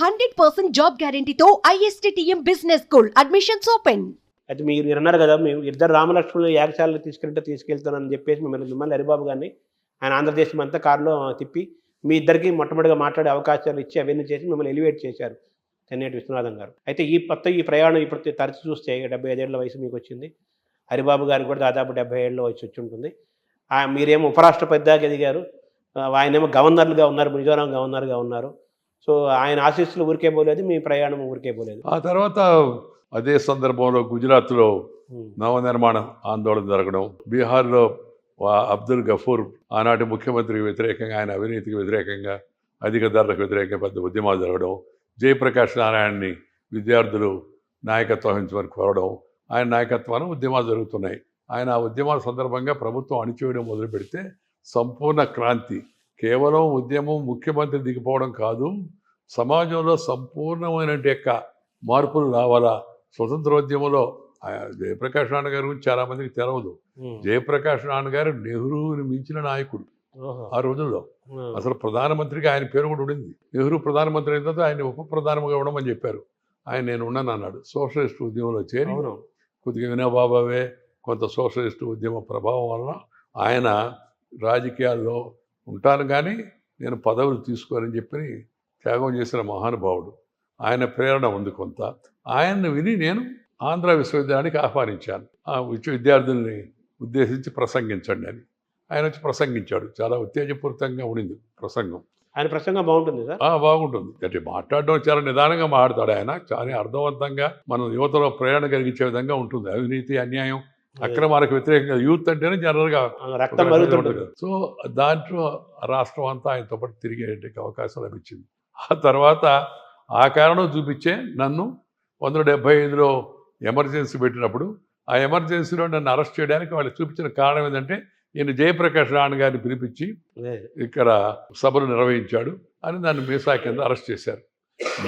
Hundred percent job గ్యారంటీతో ISTM business school. Admissions open అయితే మీరు అన్నారు కదా మేము ఇద్దరు రామలక్ష్మణులు యాగశాలలో తీసుకెళ్తే తీసుకెళ్తానని చెప్పేసి మిమ్మల్ని మిమ్మల్ని హరిబాబు గారిని ఆయన ఆంధ్రదేశం అంతా కారులో తిప్పి మీ ఇద్దరికి మొట్టమొదటిగా మాట్లాడే అవకాశాలు ఇచ్చి అవన్నీ చేసి మిమ్మల్ని ఎలివేట్ చేశారు. తెన్నేటి విశ్వనాథం గారు. అయితే ఈ కొత్త ఈ ప్రయాణం ఇప్పుడు తరచు చూస్తే డెబ్బై ఐదేళ్ళ వయసు మీకు వచ్చింది. హరిబాబు గారికి కూడా దాదాపు డెబ్బై ఏళ్ళ వయసు వచ్చి ఉంటుంది. మీరేమో ఉపరాష్ట్రపతి దాకా ఎదిగారు. ఆయనేమో గవర్నర్లుగా ఉన్నారు మిజోరాం గవర్నర్గా ఉన్నారు. సో ఆయన ఆశీస్సులు ఊరికే పోలేదు మీ ప్రయాణం ఊరికే పోలేదు ఆ తర్వాత అదే సందర్భంలో గుజరాత్లో. నవనిర్మాణ ఆందోళన జరగడం బీహార్లో అబ్దుల్ గఫూర్ ఆనాటి ముఖ్యమంత్రికి వ్యతిరేకంగా ఆయన అవినీతికి వ్యతిరేకంగా అధిక ధరలకు వ్యతిరేకంగా పెద్ద ఉద్యమాలు జరగడం జయప్రకాష్ నారాయణని విద్యార్థులు నాయకత్వం వహించమని కోరడం ఆయన నాయకత్వాన్ని ఉద్యమాలు జరుగుతున్నాయి ఆయన ఆ ఉద్యమాల సందర్భంగా ప్రభుత్వం అణిచివేయడం మొదలు పెడితే సంపూర్ణ క్రాంతి కేవలం ఉద్యమం ముఖ్యమంత్రి దిగిపోవడం కాదు సమాజంలో సంపూర్ణమైన యొక్క మార్పులు రావాలా? స్వతంత్రోద్యమంలో జయప్రకాష్ నారాయణ గారి గురించి చాలామందికి తెలవదు. ఉమ్. జయప్రకాష్ నారాయణ గారు నెహ్రూని మించిన నాయకుడు. ఆ రోజుల్లో. అసలు ప్రధానమంత్రిగా ఆయన పేరు కూడా ఉండింది. నెహ్రూ ప్రధానమంత్రి అయిన తర్వాత ఆయన ఉప ప్రధానమంగా ఇవ్వడమని చెప్పారు. ఆయన నేను ఉన్నాను అన్నాడు. సోషలిస్ట్ ఉద్యమంలో చేరి కొద్దిగా వినోబాబావే కొంత సోషలిస్ట్ ఉద్యమ ప్రభావం వలన ఆయన రాజకీయాల్లో ఉంటాను కానీ నేను పదవులు తీసుకోనని చెప్పి త్యాగం చేసిన మహానుభావుడు. ఆయన ప్రేరణ ఉంది కొంత. ఆయన్ని విని నేను ఆంధ్ర విశ్వవిద్యాలయానికి ఆహ్వానించాను. ఆ విద్యార్థుల్ని ఉద్దేశించి ప్రసంగించండి అని. ఆయన వచ్చి ప్రసంగించాడు. చాలా ఉత్తేజపూరితంగా ఉండింది ప్రసంగం. ఆయన ప్రసంగం బాగుంటుంది బాగుంటుంది. అంటే మాట్లాడడం చాలా నిదానంగా మాట్లాడతాడు ఆయన. చాలా అర్థవంతంగా మన యువతలో ప్రేరణ కలిగించే విధంగా ఉంటుంది. అవినీతి అన్యాయం అక్రమాలకు వ్యతిరేకంగా యూత్ అంటేనే జనరల్గా రక్తం మరుగుతుంటుంది. సో దాంట్లో రాష్ట్రం అంతా ఆయనతో పాటు తిరిగేటువంటి అవకాశం లభించింది. ఆ తర్వాత ఆ కారణం చూపించే నన్ను వందల డెబ్బై ఐదులో ఎమర్జెన్సీ పెట్టినప్పుడు ఆ ఎమర్జెన్సీలో నన్ను అరెస్ట్ చేయడానికి వాళ్ళు చూపించిన కారణం ఏంటంటే ఈయన జయప్రకాష్ రాణ్ గారిని పిలిపించి. ఇక్కడ సభలు నిర్వహించాడు అని దాన్ని మీసా కింద అరెస్ట్ చేశారు.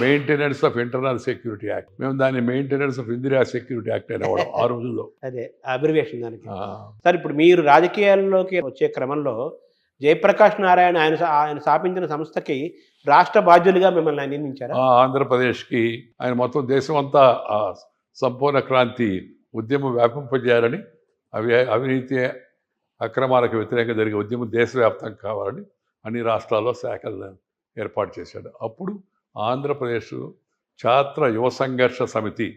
Maintenance of internal security act మేము దాన్ని maintenance of Indira security act అనేవాడు ఆ రోజుల్లో. అదే అబ్రివేషన్ దానికి. సార్ ఇప్పుడు మీరు రాజకీయాల్లోకి వచ్చే క్రమంలో జయప్రకాష్ నారాయణ ఆయన ఆయన స్థాపించిన సంస్థకి రాష్ట్ర బాధ్యులుగా మిమ్మల్ని నియమించారా? ఆ ఆంధ్రప్రదేశ్కి ఆయన మొత్తం దేశం అంతా సంపూర్ణ క్రాంతి ఉద్యమం వ్యాపింపజేయాలని అవి అవినీతి అక్రమాలకు వ్యతిరేకంగా జరిగే ఉద్యమం దేశవ్యాప్తంగా కావాలని అన్ని రాష్ట్రాల్లో శాఖలను ఏర్పాటు చేశాడు. అప్పుడు ఆంధ్రప్రదేశ్ ఛాత్ర యువ సంఘర్ష సమితి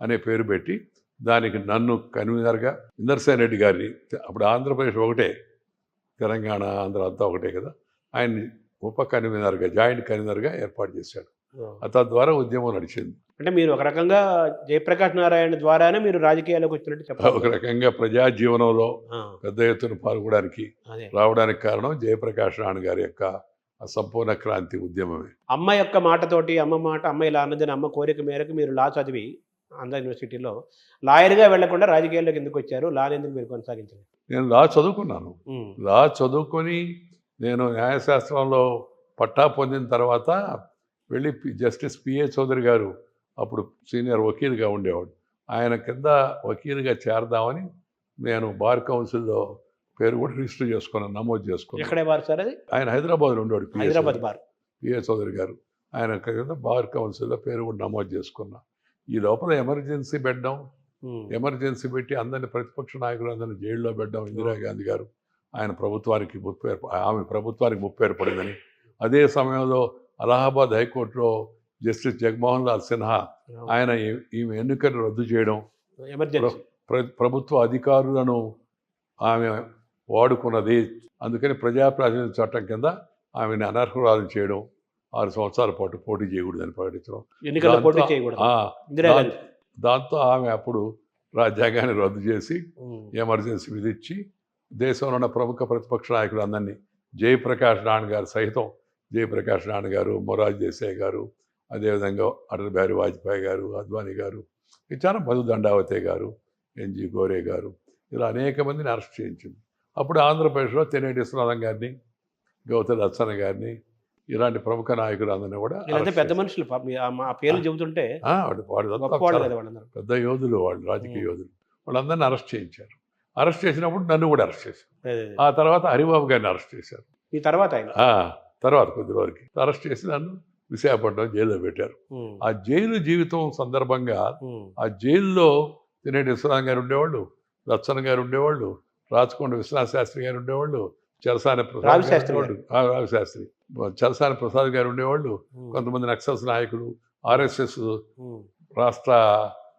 అనే పేరు పెట్టి దానికి నన్ను కన్వీనర్గా ఇందర్సేన్ రెడ్డి గారిని అప్పుడు ఆంధ్రప్రదేశ్ ఒకటే తెలంగాణ ఆంధ్ర అంతా ఒకటే కదా ఆయన్ని ఉప కన్వీనర్గా జాయింట్ కన్వీనర్గా ఏర్పాటు చేశాడు. తద్వారా ఉద్యమం నడిచింది. అంటే మీరు ఒక రకంగా జయప్రకాష్ నారాయణ ద్వారానే మీరు రాజకీయాల్లోకి వచ్చినట్టు ఒక చెప్పాలి రకంగా ప్రజా జీవనంలో పెద్ద ఎత్తున పాల్గొనడానికి రావడానికి కారణం జయప్రకాష్ రాణ్ గారి యొక్క ఆ సంపూర్ణ క్రాంతి ఉద్యమమే. అమ్మ యొక్క మాటతోటి అమ్మ మాట అమ్మ ఇలా అన్నదని అమ్మ కోరిక మేరకు మీరు లా చదివి ఆంధ్ర యూనివర్సిటీలో లాయర్గా వెళ్ళకుండా రాజకీయాల్లోకి ఎందుకు వచ్చారు? లా ఎందుకు మీరు కొనసాగించారు నేను లా చదువుకున్నాను. లా చదువుకొని నేను న్యాయశాస్త్రంలో పట్టా పొందిన తర్వాత వెళ్ళి జస్టిస్ పిఏ చౌదరి గారు అప్పుడు సీనియర్ వకీల్గా ఉండేవాడు. ఆయన కింద వకీలుగా చేరదామని నేను బార్ కౌన్సిల్లో పేరు కూడా రిజిస్టర్ చేసుకున్నాను నమోదు చేసుకున్నాను ఎక్కడే వారు సార్ అది? ఆయన హైదరాబాద్లో ఉండేవాడు హైదరాబాద్. బార్. పిఏ చౌదరి గారు. ఆయన కింద బార్ కౌన్సిల్లో పేరు కూడా నమోదు చేసుకున్నా. ఈ లోపల ఎమర్జెన్సీ పెట్టడం ఎమర్జెన్సీ పెట్టి అందరిని ప్రతిపక్ష నాయకులు అందరిని జైల్లో పెట్టడం ఇందిరాగాంధీ గారు. ఆయన ప్రభుత్వానికి ముప్పు ఏర్ప ఆమె ప్రభుత్వానికి ముప్పు ఏర్పడిందని. అదే సమయంలో అలహాబాద్ హైకోర్టులో జస్టిస్ జగన్మోహన్ లాల్ సిన్హా ఆయన ఈ- ఈమె ఎన్నికలు రద్దు చేయడం ప్రభుత్వ అధికారులను ఆమె వాడుకున్నది. అందుకని ప్రజాప్రాతినిధ్య చట్టం కింద ఆమెను అనర్హురాలు చేయడం ఆరు సంవత్సరాల పాటు పోటీ చేయకూడదని ప్రకటించడం. దాంతో- ఆమె అప్పుడు రాజ్యాంగాన్ని రద్దు చేసి ఎమర్జెన్సీ విధించి దేశంలో ఉన్న ప్రముఖ ప్రతిపక్ష నాయకులు అందరినీ జయప్రకాష్ నారాయణ గారు సహితం జయప్రకాష్ నారాయణ గారు మొరాజ్ దేశాయ్ గారు అదేవిధంగా అటల్ బిహారీ వాజ్పేయి గారు అద్వానీ గారు చాలా మధు దండావతే గారు ఎన్జి గోరే గారు ఇలా అనేక మందిని అరెస్ట్ చేయించింది. అప్పుడు ఆంధ్రప్రదేశ్లో తెనేటి విశ్వనాథం గారిని గౌతమ్ లచ్చన్న గారిని ఇలాంటి ప్రముఖ నాయకులు అందరినీ కూడా పెద్ద. మనుషులు పేర్లు చెబుతుంటే పెద్ద యోధులు వాళ్ళు రాజకీయ. యోధులు. వాళ్ళందరినీ అరెస్ట్ చేయించారు. అరెస్ట్ చేసినప్పుడు నన్ను కూడా అరెస్ట్ చేశారు. ఆ తర్వాత హరిబాబు గారిని అరెస్ట్ చేశారు. ఈ తర్వాత తర్వాత కొద్ది రోజులకి అరెస్ట్ చేసి నన్ను విశాఖపట్నం జైల్లో పెట్టారు. ఆ జైలు జీవితం సందర్భంగా ఆ జైల్లో తినేటి విశ్వనాథ్ గారు ఉండేవాళ్ళు లచ్చన్ గారు ఉండేవాళ్ళు రాచకొండ విశ్వనాథ్ శాస్త్రి గారు ఉండేవాళ్ళు చలసాని ప్రసాద్ రావి గారు శాస్త్రి రావి చలసాని ప్రసాద్ గారు ఉండేవాళ్ళు. కొంతమంది నక్సల్స్ నాయకులు ఆర్ఎస్ఎస్ రాష్ట్ర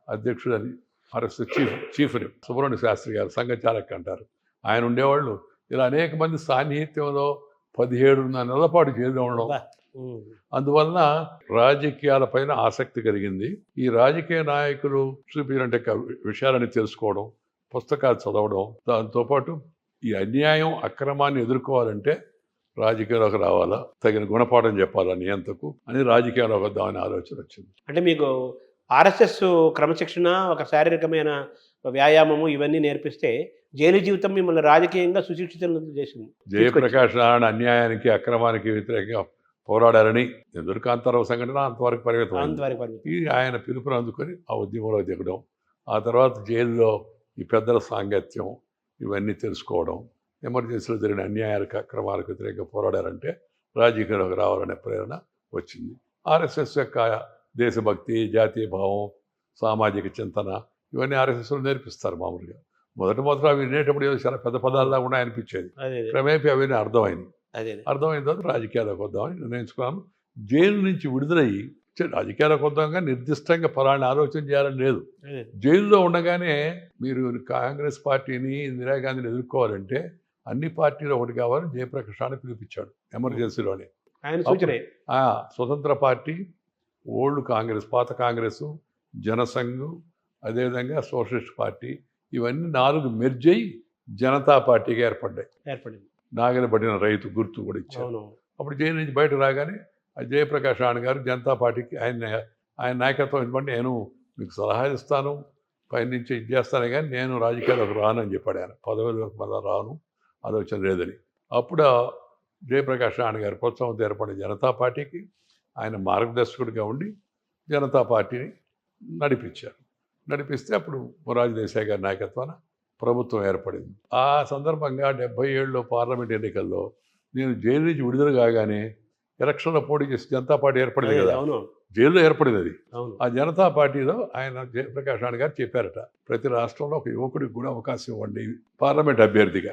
అధ్యక్షుడు అని RSS chief chief Subrahmanya Shastri గారు సంఘచాలక్ అంటారు. ఆయన ఉండేవాళ్ళు. ఇలా అనేక మంది సాన్నిహిత్యంలో పదిహేడున్నర నెలల పాటు జైల్లో ఉండడం. అందువలన రాజకీయాలపైన ఆసక్తి కలిగింది. ఈ రాజకీయ నాయకులు చూపించినట్టు విషయాలని తెలుసుకోవడం పుస్తకాలు చదవడం దాంతోపాటు ఈ అన్యాయం అక్రమాన్ని ఎదుర్కోవాలంటే రాజకీయాలకు రావాలా తగిన గుణపాఠం చెప్పాలా నియంతకు అని రాజకీయాలకు వద్దామని ఆలోచన వచ్చింది అంటే మీకు ఆర్ఎస్ఎస్ క్రమశిక్షణ ఒక శారీరకమైన వ్యాయామము ఇవన్నీ నేర్పిస్తే జైలు జీవితం మిమ్మల్ని రాజకీయంగా సుశిక్షితులు చేసింది జయప్రకాష్ నారాయణ అన్యాయానికి అక్రమానికి వ్యతిరేకంగా పోరాడారని ఎందుకు కాంతారావు సంఘటన అంతవరకు పరిమితం. అంతవరకు పరిమితం. ఈ ఆయన పిలుపుని అందుకొని ఆ ఉద్యమంలో దిగడం ఆ తర్వాత జైల్లో ఈ పెద్దల సాంగత్యం ఇవన్నీ తెలుసుకోవడం ఎమర్జెన్సీలో జరిగిన అన్యాయాలకు అక్రమాలకు వ్యతిరేకంగా పోరాడారంటే రాజకీయంలోకి రావాలనే ప్రేరణ వచ్చింది. ఆర్ఎస్ఎస్ యొక్క దేశభక్తి జాతీయ భావం సామాజిక చింతన ఇవన్నీ ఆర్ఎస్ఎస్లో నేర్పిస్తారు మామూలుగా. మొదట మొదట అవి వినేటప్పుడు ఏదో చాలా పెద్ద పదాల్లా కూడా అనిపించేది క్రమేపీ అవన్నీ అర్థమైంది. అర్థమైన తర్వాత రాజకీయాలకు వద్దామని నిర్ణయించుకున్నాను జైలు నుంచి విడుదలయ్యి రాజకీయాలకు వద్దాంగా నిర్దిష్టంగా ఫలాన్ని ఆలోచన చేయాలని లేదు. జైల్లో ఉండగానే మీరు కాంగ్రెస్ పార్టీని ఇందిరాగాంధీని ఎదుర్కోవాలంటే అన్ని పార్టీలు ఒకటి కావాలని జయప్రకాశాన్ని పిలిపించాడు ఎమర్జెన్సీలోనే. స్వతంత్ర పార్టీ ఓల్డ్ కాంగ్రెస్ పాత కాంగ్రెస్ జనసంఘ్ అదేవిధంగా సోషలిస్ట్ పార్టీ ఇవన్నీ నాలుగు మెర్జ్ అయ్యి జనతా పార్టీగా ఏర్పడ్డాయి. ఏర్పడింది. నాగలి పడిన రైతు గుర్తు కూడా ఇచ్చారు. అప్పుడు జైలు నుంచి బయట రాగానే జయప్రకాష్ రాణ్ గారు జనతా పార్టీకి ఆయన ఆయన నాయకత్వం ఇవ్వండి నేను మీకు సలహా ఇస్తాను. పైనుంచి ఇది చేస్తాను కానీ నేను రాజకీయాలకు రాను అని చెప్పాడు ఆయన పదవిలోకి మళ్ళా రాను. ఆలోచన లేదని. అప్పుడు జయప్రకాష్ రాణ్ గారు ప్రోత్సాహం ఏర్పడిన జనతా పార్టీకి ఆయన మార్గదర్శకుడిగా ఉండి జనతా పార్టీని నడిపించారు. నడిపిస్తే అప్పుడు మొరాజు దేశాయ్ గారి నాయకత్వాన ప్రభుత్వం ఏర్పడింది. ఆ సందర్భంగా డెబ్బై ఏడులో పార్లమెంట్ ఎన్నికల్లో నేను జైలు నుంచి విడుదల కాగానే ఎలక్షన్లో పోటీ చేసి జనతా పార్టీ ఏర్పడింది కదా. అవును. జైల్లో ఏర్పడింది అది. అవును. ఆ జనతా పార్టీలో ఆయన జయప్రకాష్ రాణ్ గారు చెప్పారట ప్రతి రాష్ట్రంలో ఒక యువకుడికి కూడా అవకాశం ఇవ్వండి పార్లమెంట్ అభ్యర్థిగా.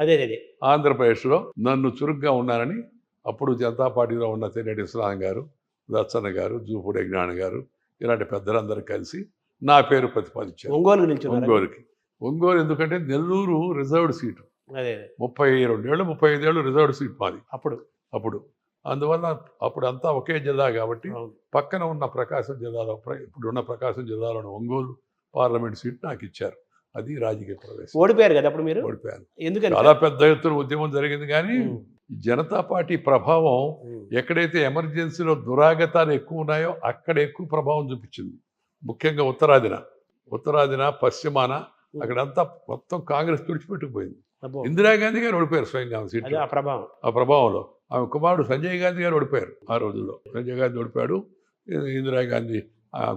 ఆంధ్రప్రదేశ్లో నన్ను చురుగ్గా ఉన్నానని అప్పుడు జనతా పార్టీలో ఉన్న తెన్నటి ఇస్లాం గారు దచ్చన్న గారు జూపూడి జ్ఞాన గారు ఇలాంటి పెద్దలందరూ కలిసి నా పేరు ప్రతిపాదించారు. ఒంగోలు నిల్చున్నారు ఒంగోలుకి. ఒంగోలు ఎందుకంటే నెల్లూరు రిజర్వ్డ్ సీటు. ముప్పై రెండేళ్ళు ముప్పై ఐదేళ్ళు రిజర్వ్డ్ సీట్ మాది. అప్పుడు. అప్పుడు. అందువల్ల అప్పుడు అంతా ఒకే జిల్లా కాబట్టి పక్కన ఉన్న ప్రకాశం జిల్లాలో ఇప్పుడున్న ప్రకాశం జిల్లాలోని ఒంగోలు పార్లమెంట్ సీట్ నాకు ఇచ్చారు. అది రాజకీయ ప్రవేశం. ఓడిపోయారు కదా అప్పుడు మీరు? ఓడిపోయాను. ఎందుకని? చాలా పెద్ద ఎత్తున ఉద్యమం జరిగింది కానీ జనతా పార్టీ ప్రభావం ఎక్కడైతే ఎమర్జెన్సీలో దురాగతాలు ఎక్కువ ఉన్నాయో అక్కడ ఎక్కువ ప్రభావం చూపించింది. ముఖ్యంగా ఉత్తరాదిన. ఉత్తరాదిన పశ్చిమాన అక్కడంతా మొత్తం కాంగ్రెస్ తుడిచిపెట్టుకుపోయింది. ఇందిరాగాంధీ గారు ఓడిపోయారు స్వయంగా సీట్లో. ఆ ప్రభావం. ఆ ప్రభావంలో. ఆమె కుమారుడు సంజయ్ గాంధీ గారు ఓడిపోయారు ఆ రోజుల్లో. సంజయ్ గాంధీ ఓడిపోయాడు. ఇందిరాగాంధీ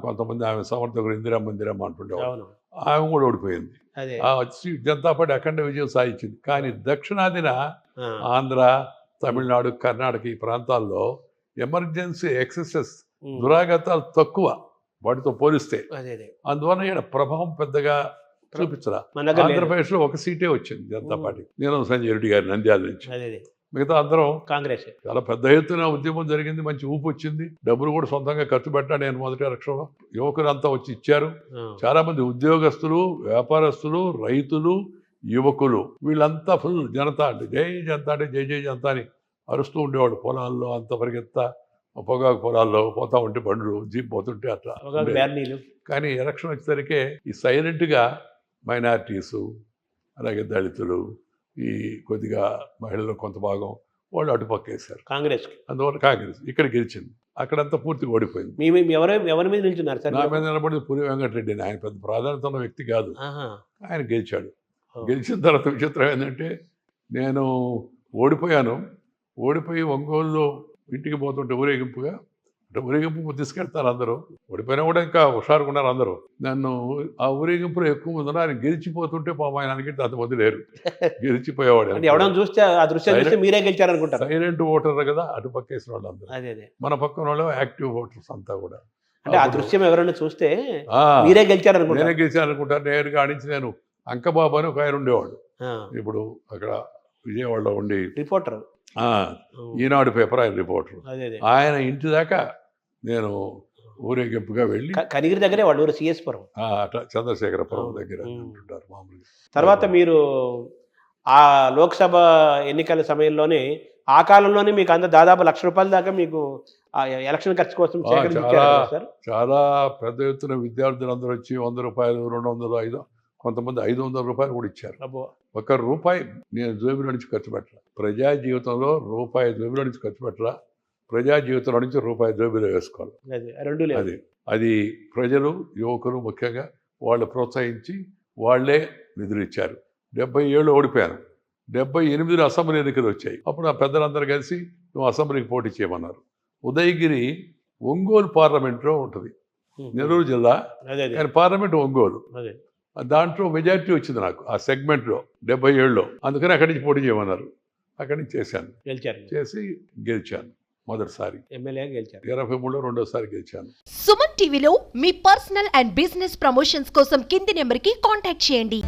కొంతమంది ఆమె సమర్థకుడు ఇందిరా మందిరమ్మ అంటుండేవారు ఆమె కూడా ఓడిపోయింది. జనతా పార్టీ అఖండ విజయం సాధించింది. కానీ దక్షిణాదిన ఆంధ్ర తమిళనాడు కర్ణాటక ఈ ప్రాంతాల్లో ఎమర్జెన్సీ ఎక్సెసెస్ దురాగతాలు తక్కువ వాటితో పోలిస్తే. అదే అదే. అందువల్ల ఇక్కడ ప్రభావం పెద్దగా చూపించరా. ఆంధ్రప్రదేశ్లో ఒక సీటే వచ్చింది జనతా. పార్టీ నేను సంజయ్ రెడ్డి గారి నంద్యాల నుంచి. మిగతా అందరం కాంగ్రెస్. చాలా పెద్ద ఎత్తున ఉద్యమం జరిగింది మంచి ఊపు వచ్చింది. డబ్బులు కూడా సొంతంగా ఖర్చు పెట్టాను నేను మొదటి ఎలక్షన్లో యువకులంతా వచ్చి ఇచ్చారు. చాలా మంది ఉద్యోగస్తులు వ్యాపారస్తులు రైతులు యువకులు వీళ్ళంతా ఫుల్ జనతా అంటే జై జనతా అంటే జై జై జనతా అని అరుస్తూ ఉండేవాడు పొలాల్లో అంత పరిగెత్తా పొగాకు పొలాల్లో పోతా ఉంటే బండ్లు జీప్ పోతుంటే అట్లా కానీ ఎలక్షన్ వచ్చేసరికి ఈ సైలెంట్గా మైనారిటీసు అలాగే దళితులు ఈ కొద్దిగా మహిళలు కొంత భాగం వాళ్ళు అటుపక్క వేశారు. కాంగ్రెస్ అందువల్ల కాంగ్రెస్ ఇక్కడ గెలిచింది. అక్కడంతా పూర్తిగా ఓడిపోయింది. మీ ఎవరు ఎవరి మీద నిల్చున్నారు సార్? నా మీద నిలబడింది పురి వెంకటరెడ్డి అని ఆయన పెద్ద ప్రాధాన్యత ఉన్న వ్యక్తి కాదు. ఆయన గెలిచాడు. గెలిచిన తర్వాత విచిత్రం ఏంటంటే నేను ఓడిపోయాను. ఓడిపోయి ఒంగోలులో ఇంటికి పోతుంటే ఊరేగింపుగా అంటే ఊరేగింపు తీసుకెళ్తారు అందరూ. ఓడిపోయినా కూడా ఇంకా హుషారుగా ఉన్నారు అందరూ. నన్ను ఆ ఊరేగింపులో ఎక్కువ మంది ఉన్నారు. ఆయన గెలిచిపోతుంటే పాపం ఆయన అనుకుంటే అంతమంది లేరు. గెలిచిపోయేవాడు అంటే ఎవడన్నా చూస్తే ఆ దృశ్యం చూస్తే మీరే గెలిచారనుకుంటారు. సైలెంట్ ఓటర్ కదా అటు పక్క వేసిన వాళ్ళు అందరూ అదే అదే. మన పక్కన వాళ్ళు యాక్టివ్ ఓటర్స్ అంతా కూడా. అంటే ఆ దృశ్యం ఎవరైనా చూస్తే మీరే నేనే గెలిచారనుకుంటారు. గెలిచాను అనుకుంటాను నేరుగా ఆడించి నేను అంకబాబు అని ఒక ఆయన ఉండేవాడు. ఇప్పుడు అక్కడ విజయవాడలో ఉండి రిపోర్టర్. ఆ, ఈనాడు పేపర్ ఆయన రిపోర్టర్. ఆయన ఇంటి దాకా నేను ఊరేగింపుగా వెళ్ళి కనిగిరి దగ్గరే వాళ్ళు ఊరు సిఎస్పురం చంద్రశేఖరపురం. దగ్గర ఉమ్. అంటుంటారు మామూలుగా. తర్వాత మీరు ఆ లోక్సభ ఎన్నికల సమయంలోనే ఆ కాలంలోనే మీకు అంత దాదాపు లక్ష రూపాయల దాకా మీకు ఎలక్షన్ ఖర్చు కోసం చాలా. పెద్ద ఎత్తున విద్యార్థులందరూ వచ్చి వంద రూపాయలు రెండు వందలు ఐదు కొంతమంది ఐదు వందల రూపాయలు కూడా ఇచ్చారు. అబ్బో. ఒక రూపాయి నేను జోబిలో నుంచి ఖర్చు పెట్టరా ప్రజా జీవితంలో రూపాయి జోబిలో నుంచి ఖర్చు పెట్టరా ప్రజా జీవితంలో నుంచి రూపాయి జోబిలో వేసుకోవాలి. అది అది అది ప్రజలు యువకులు ముఖ్యంగా వాళ్ళు ప్రోత్సహించి వాళ్ళే నిధులు ఇచ్చారు డెబ్బై ఏళ్ళు ఓడిపోయాను డెబ్బై ఎనిమిదిలో అసెంబ్లీ ఎన్నికలు వచ్చాయి. అప్పుడు ఆ పెద్దలందరూ కలిసి నువ్వు అసెంబ్లీకి పోటీ చేయమన్నారు. ఉదయగిరి ఒంగోలు పార్లమెంట్లో ఉంటుంది. నెల్లూరు జిల్లా. కానీ పార్లమెంట్ ఒంగోలు. దాంట్లో మెజారిటీ వచ్చింది నాకు ఆ సెగ్మెంట్లో డెబ్బై ఏళ్ళలో. అందుకని అక్కడి నుంచి పోటీ చేయమన్నారు. అక్కడి నుంచి చేశాను. చేసి గెలిచాను. మొదటిసారి. ఎమ్మెల్యే గెలిచారు. ఇరవై మూడులో రెండోసారి గెలిచాను. సుమన్ టీవీలో మీ పర్సనల్ అండ్ బిజినెస్ ప్రమోషన్స్ కోసం కింది నెంబర్కి కాంటాక్ట్ చేయండి.